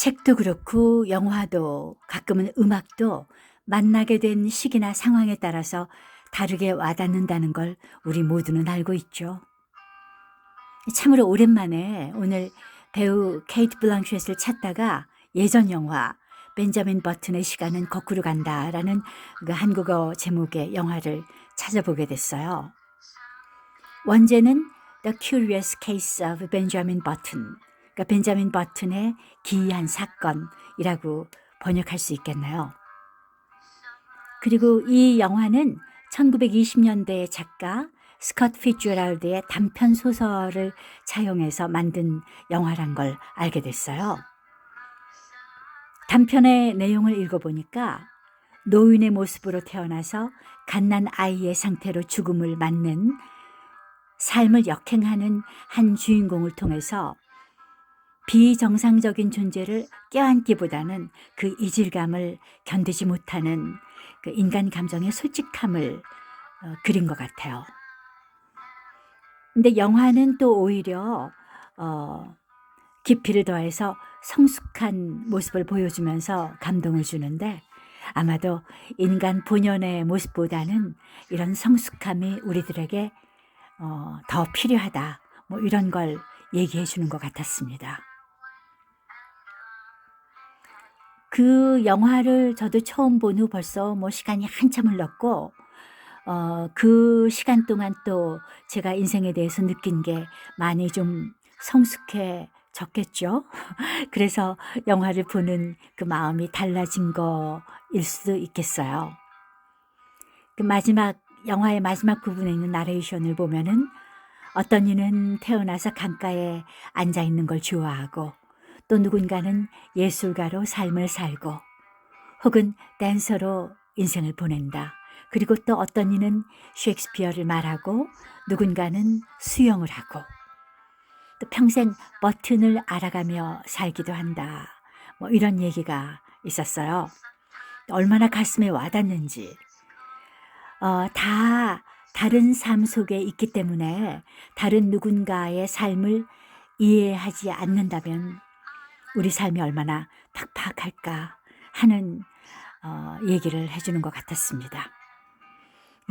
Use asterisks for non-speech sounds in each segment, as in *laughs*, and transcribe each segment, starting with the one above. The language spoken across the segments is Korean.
책도 그렇고 영화도 가끔은 음악도 만나게 된 시기나 상황에 따라서 다르게 와닿는다는 걸 우리 모두는 알고 있죠. 참으로 오랜만에 오늘 배우 케이트 블랑쳇을 찾다가 예전 영화 벤자민 버튼의 시간은 거꾸로 간다라는 그 한국어 제목의 영화를 찾아보게 됐어요. 원제는 The Curious Case of Benjamin Button, 그러니까 벤자민 버튼의 기이한 사건이라고 번역할 수 있겠네요. 그리고 이 영화는 1920년대 작가 스컷 피츠제랄드의 단편 소설을 차용해서 만든 영화란 걸 알게 됐어요. 단편의 내용을 읽어보니까 노인의 모습으로 태어나서 갓난 아이의 상태로 죽음을 맞는 삶을 역행하는 한 주인공을 통해서 비정상적인 존재를 껴안기보다는 그 이질감을 견디지 못하는 그 인간 감정의 솔직함을 어, 그린 것 같아요. 근데 영화는 또 오히려 어, 깊이를 더해서 성숙한 모습을 보여주면서 감동을 주는데 아마도 인간 본연의 모습보다는 이런 성숙함이 우리들에게 어, 더 필요하다. 뭐 이런 걸 얘기해 주는 것 같았습니다. 그 영화를 저도 처음 본 후 벌써 뭐 시간이 한참 흘렀고, 어, 그 시간 동안 또 제가 인생에 대해서 느낀 게 많이 좀 성숙해졌겠죠. *laughs* 그래서 영화를 보는 그 마음이 달라진 거일 수도 있겠어요. 그 마지막, 영화의 마지막 부분에 있는 나레이션을 보면은 어떤 이는 태어나서 강가에 앉아 있는 걸 좋아하고 또 누군가는 예술가로 삶을 살고 혹은 댄서로 인생을 보낸다. 그리고 또 어떤 이는 셰익스피어를 말하고 누군가는 수영을 하고 또 평생 버튼을 알아가며 살기도 한다. 뭐 이런 얘기가 있었어요. 얼마나 가슴에 와닿는지. 어, 다 다른 삶 속에 있기 때문에 다른 누군가의 삶을 이해하지 않는다면 우리 삶이 얼마나 팍팍할까 하는 어, 얘기를 해주는 것 같았습니다.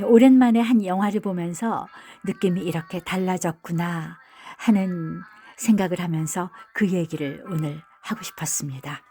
오랜만에 한 영화를 보면서 느낌이 이렇게 달라졌구나 하는 생각을 하면서 그 얘기를 오늘 하고 싶었습니다.